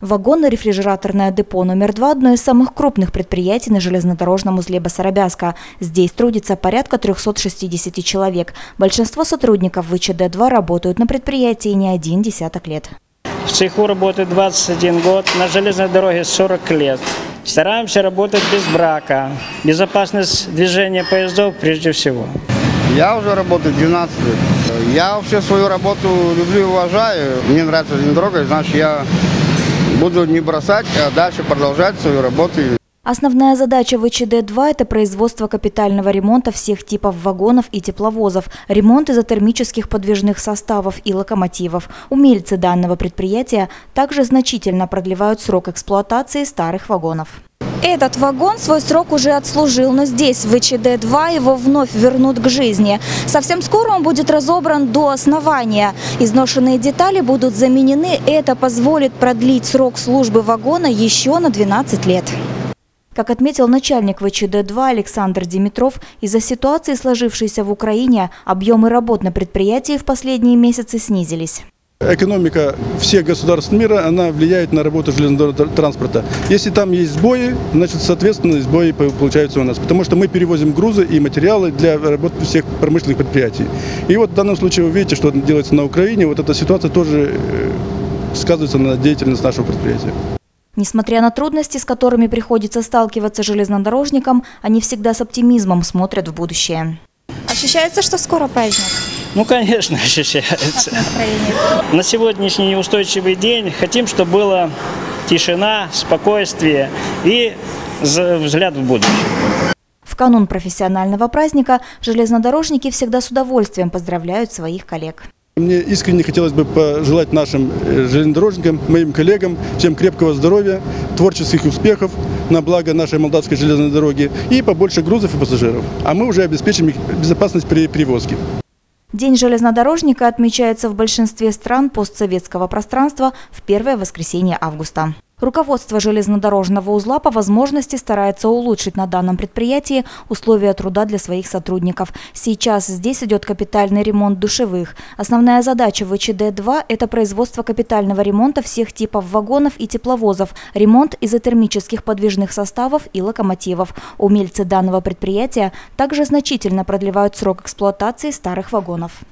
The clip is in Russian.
Вагонно-рефрижераторное депо номер два – одно из самых крупных предприятий на железнодорожном узле Басарабяска. Здесь трудится порядка 360 человек. Большинство сотрудников ВЧД-2 работают на предприятии не один десяток лет. В цеху работает 21 год, на железной дороге 40 лет. Стараемся работать без брака. Безопасность движения поездов прежде всего. Я уже работаю 12 лет. Я вообще свою работу люблю и уважаю. Мне нравится железнодорога, значит я буду не бросать, а дальше продолжать свою работу. Основная задача ВЧД-2 – это производство капитального ремонта всех типов вагонов и тепловозов, ремонт изотермических подвижных составов и локомотивов. Умельцы данного предприятия также значительно продлевают срок эксплуатации старых вагонов. Этот вагон свой срок уже отслужил, но здесь, в ВЧД-2, его вновь вернут к жизни. Совсем скоро он будет разобран до основания. Изношенные детали будут заменены. Это позволит продлить срок службы вагона еще на 12 лет. Как отметил начальник ВЧД-2 Александр Димитров, из-за ситуации, сложившейся в Украине, объемы работ на предприятии в последние месяцы снизились. Экономика всех государств мира, она влияет на работу железного транспорта. Если там есть сбои, значит, соответственно, сбои получаются у нас. Потому что мы перевозим грузы и материалы для работы всех промышленных предприятий. И вот в данном случае вы видите, что делается на Украине. Вот эта ситуация тоже э, сказывается на деятельность нашего предприятия. Несмотря на трудности, с которыми приходится сталкиваться железнодорожникам, они всегда с оптимизмом смотрят в будущее. Ощущается, что скоро праздник? Ну, конечно, ощущается. На сегодняшний неустойчивый день хотим, чтобы была тишина, спокойствие и взгляд в будущее. В канун профессионального праздника железнодорожники всегда с удовольствием поздравляют своих коллег. Мне искренне хотелось бы пожелать нашим э, железнодорожникам, моим коллегам всем крепкого здоровья, творческих успехов на благо нашей молдавской железной дороги и побольше грузов и пассажиров. А мы уже обеспечим их безопасность при перевозке. День железнодорожника отмечается в большинстве стран постсоветского пространства в первое воскресенье августа. Руководство железнодорожного узла по возможности старается улучшить на данном предприятии условия труда для своих сотрудников. Сейчас здесь идет капитальный ремонт душевых. Основная задача ВЧД-2 – это производство капитального ремонта всех типов вагонов и тепловозов, ремонт изотермических подвижных составов и локомотивов. Умельцы данного предприятия также значительно продлевают срок эксплуатации старых вагонов.